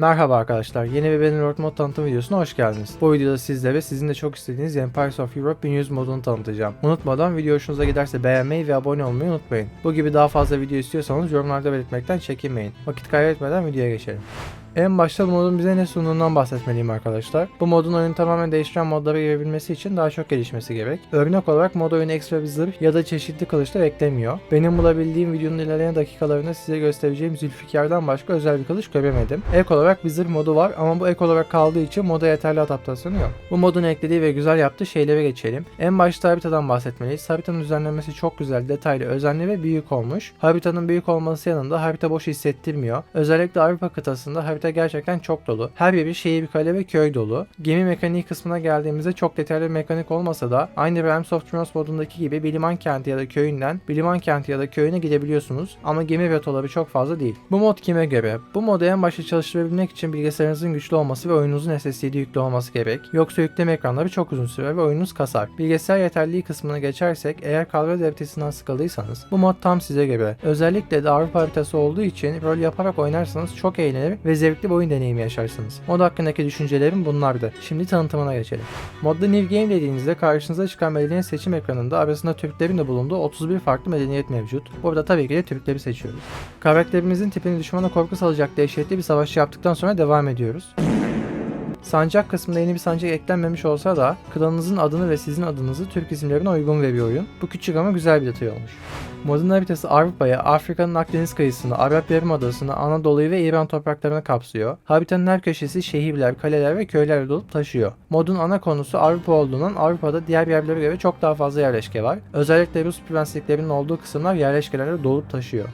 Merhaba arkadaşlar, yeni bir Bannerlord mod tanıtım videosuna hoş geldiniz. Bu videoda sizlere sizin de çok istediğiniz Empires of Europe 1100 modunu tanıtacağım. Unutmadan video hoşunuza giderse beğenmeyi ve abone olmayı unutmayın. Bu gibi daha fazla video istiyorsanız yorumlarda belirtmekten çekinmeyin. Vakit kaybetmeden videoya geçelim. En başta bu modun bize ne sunduğundan bahsetmeliyim arkadaşlar. Bu modun oyunu tamamen değiştiren modlara girebilmesi için daha çok gelişmesi gerek. Örnek olarak mod oyunu ekstra bir zırh ya da çeşitli kılıçlar eklemiyor. Benim bulabildiğim videonun ilerleyen dakikalarında size göstereceğim Zülfikar'dan başka özel bir kılıç göremedim. Ek olarak bir zırh modu var ama bu ek olarak kaldığı için moda yeterli adaptasyonu yok. Bu modun eklediği ve güzel yaptığı şeylere geçelim. En başta haritadan bahsetmeliyiz. Haritanın düzenlenmesi çok güzel, detaylı, özenli ve büyük olmuş. Haritanın büyük olması yanında harita boş hissettirmiyor. Özellikle Avrupa kıtasında harita gerçekten çok dolu. Her biri şehir, kale ve köy dolu. Gemi mekaniği kısmına geldiğimizde çok detaylı bir mekanik olmasa da aynı Realms of Thrones modundaki gibi bir liman kenti ya da köyünden bir liman kenti ya da köyüne gidebiliyorsunuz ama gemi rotaları çok fazla değil. Bu mod kime göre? Bu modu en başta çalıştırabilmek için bilgisayarınızın güçlü olması ve oyununuzun SSD yüklü olması gerek. Yoksa yükleme ekranları çok uzun sürer ve oyununuz kasar. Bilgisayar yeterliliği kısmına geçersek eğer kavga deftesinden sıkıldıysanız bu mod tam size göre. Özellikle de Avrupa haritası olduğu için rol yaparak oynarsanız çok eğlenir ve zevkli bir oyun deneyimi yaşarsınız. Mod hakkındaki düşüncelerim bunlardı. Şimdi tanıtımına geçelim. Modda New Game dediğinizde karşınıza çıkan medeniyet seçim ekranında arasında Türklerin de bulunduğu 31 farklı medeniyet mevcut. Burada tabii ki de Türkleri seçiyoruz. Karakterimizin tipini düşmana korku salacak dehşetli bir savaşçı yaptıktan sonra devam ediyoruz. Sancak kısmında yeni bir sancak eklenmemiş olsa da klanınızın adını ve sizin adınızı Türk isimlerine uygun veriyor oyun. Bu küçük ama güzel bir detay olmuş. Modun haritası Avrupa'ya, Afrika'nın Akdeniz kıyısını, Arap Yarımadası'nı, Anadolu'yu ve İran topraklarını kapsıyor. Haritanın her köşesi şehirler, kaleler ve köylerle dolup taşıyor. Modun ana konusu Avrupa olduğundan Avrupa'da diğer yerlere göre çok daha fazla yerleşke var. Özellikle Rus prensliklerinin olduğu kısımlar yerleşkelerle dolup taşıyor.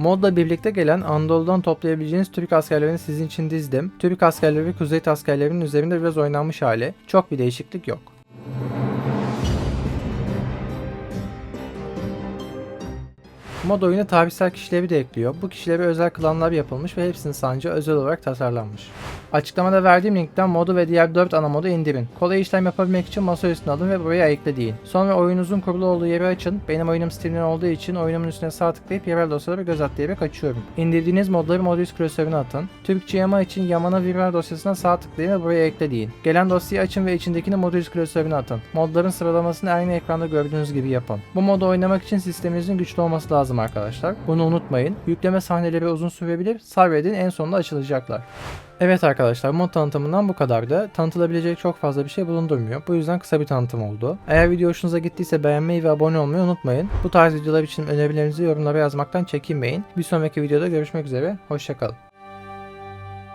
Modla birlikte gelen Anadolu'dan toplayabileceğiniz Türk askerlerini sizin için dizdim. Türk askerleri ve Kuzey askerlerinin üzerinde biraz oynanmış hali. Çok bir değişiklik yok. Mod oyuna tarihsel kişileri de ekliyor. Bu kişilere özel klanlar yapılmış ve hepsinin sancı özel olarak tasarlanmış. Açıklamada verdiğim linkten modu ve diğer 4 ana modu indirin. Kolay işlem yapabilmek için masa üstüne alın ve buraya ekle deyin. Sonra oyununuzun kurulu olduğu yeri açın. Benim oyunum Steam'den olduğu için oyunumun üstüne sağ tıklayıp yerel dosyalara göz atlayarak açıyorum. İndirdiğiniz modları Modus klasörüne atın. Türkçe yama için Yamana Viral dosyasına sağ tıklayın ve buraya ekle deyin. Gelen dosyayı açın ve içindekini Modus klasörüne atın. Modların sıralamasını aynı ekranda gördüğünüz gibi yapın. Bu modu oynamak için sisteminizin güçlü olması lazım arkadaşlar. Bunu unutmayın. Yükleme sahneleri uzun sürebilir. Sabredin en sonunda açılacaklar. Evet arkadaşlar mod tanıtımından bu kadardı. Tanıtılabilecek çok fazla bir şey bulundurmuyor. Bu yüzden kısa bir tanıtım oldu. Eğer video hoşunuza gittiyse beğenmeyi ve abone olmayı unutmayın. Bu tarz videolar için önerilerinizi yorumlara yazmaktan çekinmeyin. Bir sonraki videoda görüşmek üzere. Hoşçakalın.